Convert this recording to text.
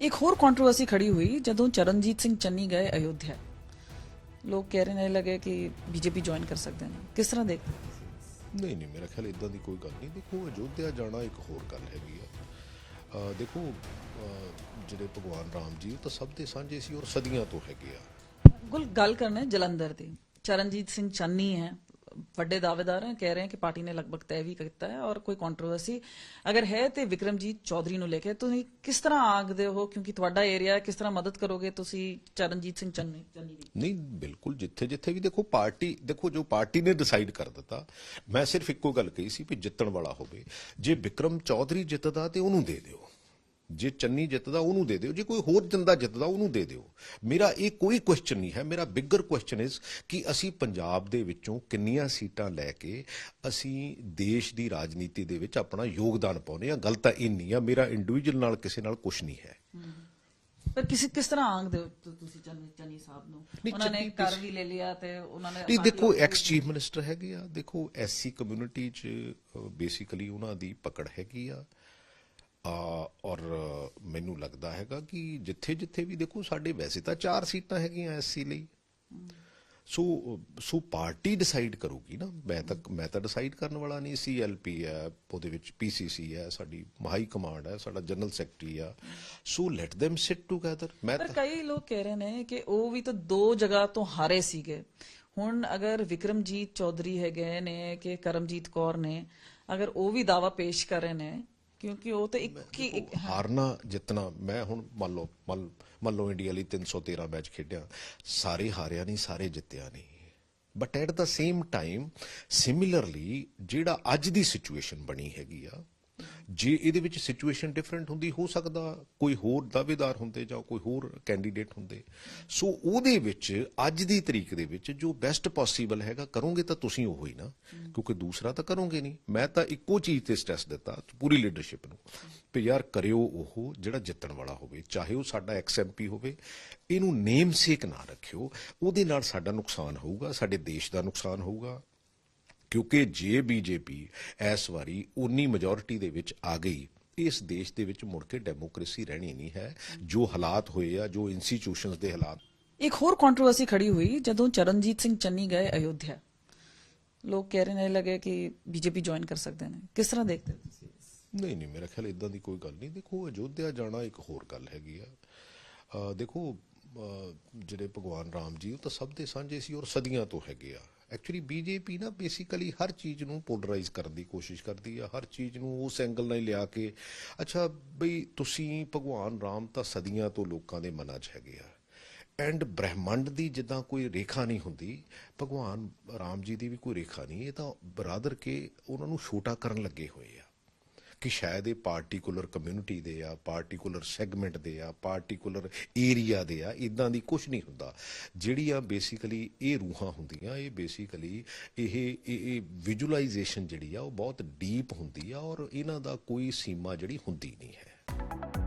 ਇੱਕ ਹੋਰ ਕੰਟਰੋਵਰਸੀ ਖੜੀ ਹੋਈ ਜਦੋਂ ਚਰਨਜੀਤ ਸਿੰਘ ਚੰਨੀ ਗਏ ਅਯੋਧਿਆ। ਲੋਕ ਕਹਿ ਰਹੇ ਨੇ ਲੱਗੇ ਕਿ ਬੀਜੇਪੀ ਜੁਆਇਨ ਕਰ ਸਕਦੇ ਨੇ। ਕਿਸ ਤਰ੍ਹਾਂ ਦੇਖਦੇ? ਨਹੀਂ ਨਹੀਂ ਮੇਰਾ ਖਿਆਲ ਇਦਾਂ ਦੀ ਕੋਈ ਗੱਲ ਨਹੀਂ। ਦੇਖੋ ਅਯੋਧਿਆ ਜਾਣਾ ਇੱਕ ਹੋਰ ਗੱਲ ਹੈਗੀ ਆ। ਦੇਖੋ ਜਿਹੜੇ ਭਗਵਾਨ ਰਾਮ ਜੀ ਉਹ ਤਾਂ ਸਭ ਦੇ ਸਾਂਝੇ ਸੀ ਔਰ ਸਦੀਆਂ ਤੋਂ ਹੈਗੇ ਆ। ਗੁਲ ਗੱਲ ਕਰਨਾ ਜਲੰਧਰ ਦੀ। ਚਰਨਜੀਤ ਸਿੰਘ ਚੰਨੀ ਹੈ। ਵੱਡੇ ਦਾਅਵੇਦਾਰ ਹੈ ਕਹਿ ਰਹੇ ਹਨ ਕਿ ਪਾਰਟੀ ਨੇ ਲਗਭਗ ਤੈਅ ਵੀ ਕੀਤਾ ਹੈ ਔਰ ਕੋਈ ਕੰਟਰੋਵਰਸੀ ਅਗਰ ਹੈ ਤੇ ਵਿਕਰਮਜੀਤ ਚੌਧਰੀ ਨੂੰ ਲੈ ਕੇ ਤੁਸੀਂ ਕਿਸ ਤਰ੍ਹਾਂ ਆਗਦੇ ਹੋ? ਕਿਉਂਕਿ ਤੁਹਾਡਾ ਏਰੀਆ ਹੈ, ਕਿਸ ਤਰ੍ਹਾਂ ਮਦਦ ਕਰੋਗੇ ਤੁਸੀਂ ਚਰਨਜੀਤ ਸਿੰਘ ਚੰਨੀ ਚੰਨੀ ਦੀ? ਨਹੀਂ, ਬਿਲਕੁਲ ਜਿੱਥੇ ਜਿੱਥੇ ਵੀ ਦੇਖੋ, ਪਾਰਟੀ, ਦੇਖੋ ਜੋ ਪਾਰਟੀ ਨੇ ਡਿਸਾਈਡ ਕਰ ਦਿੱਤਾ, ਮੈਂ ਸਿਰਫ ਇੱਕੋ ਗੱਲ ਕਹੀ ਸੀ ਵੀ ਜਿੱਤਣ ਵਾਲਾ ਹੋਵੇ। ਜੇ ਵਿਕਰਮ ਚੌਧਰੀ ਜਿੱਤਦਾ ਤੇ ਉਹਨੂੰ ਦੇ ਦਿਓ। ਜੇ ਚੰਨੀ ਜਿੱਤਦਾ ਉਹਨੂੰ ਦੇ ਦਿਓ। ਜੇ ਕੋਈ ਹੋਰ ਜੰਦਾ ਜਿੱਤਦਾ ਉਹਨੂੰ ਦੇ ਦਿਓ। ਮੇਰਾ ਇਹ ਕੋਈ ਕੁਐਸਚਨ ਨਹੀਂ ਹੈ। ਮੇਰਾ ਬਿਗਰ ਕੁਐਸਚਨ ਇਜ਼ ਕਿ ਅਸੀਂ ਪੰਜਾਬ ਦੇ ਵਿੱਚੋਂ ਕਿੰਨੀਆਂ ਸੀਟਾਂ ਲੈ ਕੇ ਅਸੀਂ ਦੇਸ਼ ਦੀ ਰਾਜਨੀਤੀ ਦੇ ਵਿੱਚ ਆਪਣਾ ਯੋਗਦਾਨ ਪਾਉਨੇ ਆ ਗੱਲ ਤਾਂ ਇੰਨੀ ਆ ਮੇਰਾ ਇੰਡੀਵਿਜੂਅਲ ਨਾਲ ਕਿਸੇ ਨਾਲ ਕੁਝ ਨਹੀਂ ਹੈ। ਪਰ ਕਿਸੇ ਕਿਸ ਤਰ੍ਹਾਂ ਆਖਦੇ ਹੋ ਤੁਸੀਂ ਚੰਨੀ ਚੰਨੀ ਸਾਹਿਬ ਨੂੰ? ਉਹਨਾਂ ਨੇ ਕਰ ਵੀ ਲੈ ਲਿਆ ਤੇ ਉਹਨਾਂ ਨੇ ਨਹੀਂ ਦੇਖੋ ਐਕਸ ਚੀਫ ਮਿਨਿਸਟਰ ਹੈਗੇ ਆ। ਦੇਖੋ ਐਸਸੀ ਕਮਿਊਨਿਟੀ ਚ ਬੇਸਿਕਲੀ ਉਹਨਾਂ ਦੀ ਪਕੜ ਹੈਗੀ ਆ। ਔਰ ਮੈਨੂੰ ਲੱਗਦਾ ਹੈਗਾ ਕਿ ਜਿੱਥੇ ਜਿੱਥੇ ਵੀ ਦੇਖੋ ਸਾਡੇ ਵੈਸੇ ਤਾਂ ਚਾਰ ਸੀਟਾਂ ਹੈਗੀਆਂ ਐਸਸੀ ਲਈ। ਸੋ ਸੋ ਪਾਰਟੀ ਡਿਸਾਈਡ ਕਰੂਗੀ ਨਾ। ਮੈਂ ਤਾਂ ਮੈਂ ਤਾਂ ਡਿਸਾਈਡ ਕਰਨ ਵਾਲਾ ਨਹੀਂ। ਸੀਐਲਪੀ ਹੈ ਉਹਦੇ ਵਿੱਚ ਪੀਸੀਸੀ ਹੈ ਸਾਡੀ ਹਾਈ ਕਮਾਂਡ ਹੈ ਸਾਡਾ ਜਨਰਲ ਸੈਕਟਰੀ ਆ। So let them sit together ਮੈਂ ਪਰ ਕਈ ਲੋਕ ਕਹਿ ਰਹੇ ਨੇ ਕਿ ਉਹ ਵੀ ਤਾਂ ਦੋ ਜਗ੍ਹਾ ਤੋਂ ਹਾਰੇ ਸੀਗੇ। ਹੁਣ ਅਗਰ ਵਿਕਰਮਜੀਤ ਚੌਧਰੀ ਹੈਗੇ ਨੇ ਕਿ ਕਰਮਜੀਤ ਕੌਰ ਨੇ ਅਗਰ ਉਹ ਵੀ ਦਾਵਾ ਪੇਸ਼ ਕਰ ਰਹੇ ਨੇ ਕਿਉਂਕਿ ਉਹ ਤਾਂ ਇੱਕ ਹੀ ਇੱਕ ਹਾਰਨਾ ਜਿੱਤਣਾ ਮੈਂ ਹੁਣ ਮੰਨ ਲਓ ਮੰਨ ਮੰਨ ਲਓ ਇੰਡੀਆ ਲਈ 313 ਮੈਚ ਖੇਡਿਆ। ਸਾਰੇ ਹਾਰਿਆ ਨਹੀਂ ਸਾਰੇ ਜਿੱਤਿਆ ਨਹੀਂ। But at the same time similarly ਜਿਹੜਾ ਅੱਜ ਦੀ ਸਿਚੁਏਸ਼ਨ ਬਣੀ ਹੈਗੀ ਆ ਜੇ ਇਹਦੇ ਵਿੱਚ ਸਿਚੁਏਸ਼ਨ ਡਿਫਰੈਂਟ ਹੁੰਦੀ, ਹੋ ਸਕਦਾ ਕੋਈ ਹੋਰ ਦਾਅਵੇਦਾਰ ਹੁੰਦੇ ਜਾਂ ਕੋਈ ਹੋਰ ਕੈਂਡੀਡੇਟ ਹੁੰਦੇ। ਸੋ ਉਹਦੇ ਵਿੱਚ, ਅੱਜ ਦੀ ਤਰੀਕ ਦੇ ਵਿੱਚ ਜੋ ਬੈਸਟ ਪੋਸੀਬਲ ਹੈਗਾ, ਕਰੋਗੇ ਤਾਂ ਤੁਸੀਂ ਉਹ ਹੀ ਨਾ। ਕਿਉਂਕਿ ਦੂਸਰਾ ਤਾਂ ਕਰੋਗੇ ਨਹੀਂ। ਮੈਂ ਤਾਂ ਇੱਕੋ ਚੀਜ਼ ਤੇ ਸਟ੍ਰੈਸ ਦਿੱਤਾ, ਪੂਰੀ ਲੀਡਰਸ਼ਿਪ ਨੂੰ। ਵੀ ਯਾਰ, ਕਰਿਓ ਉਹ, ਜਿਹੜਾ ਜਿੱਤਣ ਵਾਲਾ ਹੋਵੇ। ਚਾਹੇ ਉਹ ਸਾਡਾ ਐਕਸ ਐਕਸਐਮਪੀ ਹੋਵੇ, ਇਹਨੂੰ ਨੇਮ ਸੇਕ ਨਾ ਰੱਖਿਓ। ਉਹਦੇ ਨਾਲ ਸਾਡਾ ਨੁਕਸਾਨ ਹੋਊਗਾ, ਸਾਡੇ ਦੇਸ਼ ਦਾ ਨੁਕਸਾਨ ਹੋਊਗਾ। ਕਿਉਂਕਿ ਜੇ ਬੀਜੇਪੀ ਇਸ ਵਾਰੀ ਉਨੀ ਮੈਜੋਰਿਟੀ ਦੇ ਵਿੱਚ ਆ ਗਈ ਇਸ ਦੇਸ਼ ਦੇ ਵਿੱਚ ਮੁੜ ਕੇ ਡੈਮੋਕ੍ਰੇਸੀ ਰਹਿਣੀ ਨਹੀਂ ਹੈ। ਜੋ ਹਾਲਾਤ ਹੋਏ ਆ ਜੋ ਇੰਸਟੀਟਿਊਸ਼ਨਸ ਦੇ ਹਾਲਾਤ। ਇੱਕ ਹੋਰ ਕੰਟਰੋਵਰਸੀ ਖੜੀ ਹੋਈ ਜਦੋਂ ਚਰਨਜੀਤ ਸਿੰਘ ਚੰਨੀ ਗਏ ਅਯੋਧਿਆ। ਲੋਕ ਕਹਿ ਰਹੇ ਨੇ ਲੱਗੇ ਕਿ ਬੀਜੇਪੀ ਜੁਆਇਨ ਕਰ ਸਕਦੇ ਨੇ। ਕਿਸ ਤਰ੍ਹਾਂ ਦੇਖਦੇ ਹੋ ਤੁਸੀਂ ਨਹੀਂ ਨਹੀਂ ਮੇਰਾ ਖਿਆਲ ਇਦਾਂ ਦੀ ਕੋਈ ਗੱਲ ਨਹੀਂ। ਦੇਖੋ ਅਯੋਧਿਆ ਜਾਣਾ ਇੱਕ ਹੋਰ ਗੱਲ ਹੈਗੀ ਆ। ਦੇਖੋ ਜਿਹੜੇ ਭਗਵਾਨ ਰਾਮ ਜੀ ਉਹ ਤਾਂ ਸਭ ਦੇ ਸਾਂਝੇ ਸੀ ਔਰ ਸਦੀਆਂ ਤੋਂ ਹੈਗੇ ਆ। ਐਕਚੁਅਲੀ ਬੀਜੇਪੀ ਨਾ ਬੇਸਿਕਲੀ ਹਰ ਚੀਜ਼ ਨੂੰ ਪੋਲਰਾਈਜ਼ ਕਰਨ ਦੀ ਕੋਸ਼ਿਸ਼ ਕਰਦੀ ਆ, ਹਰ ਚੀਜ਼ ਨੂੰ ਉਸ ਐਂਗਲ ਨਾਲ ਲਿਆ ਕੇ। ਅੱਛਾ, ਬਈ ਤੁਸੀਂ ਭਗਵਾਨ ਰਾਮ ਤਾਂ ਸਦੀਆਂ ਤੋਂ ਲੋਕਾਂ ਦੇ ਮਨਾਂ 'ਚ ਹੈਗੇ ਆ। ਐਂਡ ਬ੍ਰਹਿਮੰਡ ਦੀ ਜਿੱਦਾਂ ਕੋਈ ਰੇਖਾ ਨਹੀਂ ਹੁੰਦੀ, ਭਗਵਾਨ ਰਾਮ ਜੀ ਦੀ ਵੀ ਕੋਈ ਰੇਖਾ ਨਹੀਂ, ਇਹ ਤਾਂ ਬਰਾਦਰ ਕੇ ਉਹਨਾਂ ਨੂੰ ਛੋਟਾ ਕਰਨ ਲੱਗੇ ਹੋਏ ਆ। ਕਿ ਸ਼ਾਇਦ ਇਹ ਪਾਰਟਿਕੂਲਰ ਕਮਿਊਨਿਟੀ ਦੇ ਆ ਪਾਰਟਿਕੂਲਰ ਸੈਗਮੈਂਟ ਦੇ ਆ ਪਾਰਟਿਕੂਲਰ ਏਰੀਆ ਦੇ ਆ ਇਦਾਂ ਦੀ ਕੁਝ ਨਹੀਂ ਹੁੰਦਾ। ਜਿਹੜੀਆਂ ਬੇਸਿਕਲੀ ਇਹ ਰੂਹਾਂ ਹੁੰਦੀਆਂ, ਇਹ ਬੇਸਿਕਲੀ ਇਹ ਇਹ ਇਹ ਵਿਜ਼ੂਅਲਾਈਜੇਸ਼ਨ ਜਿਹੜੀ ਆ, ਉਹ ਬਹੁਤ ਡੀਪ ਹੁੰਦੀ ਆ ਔਰ ਇਹਨਾਂ ਦਾ ਕੋਈ ਸੀਮਾ ਜਿਹੜੀ ਹੁੰਦੀ ਨਹੀਂ ਹੈ।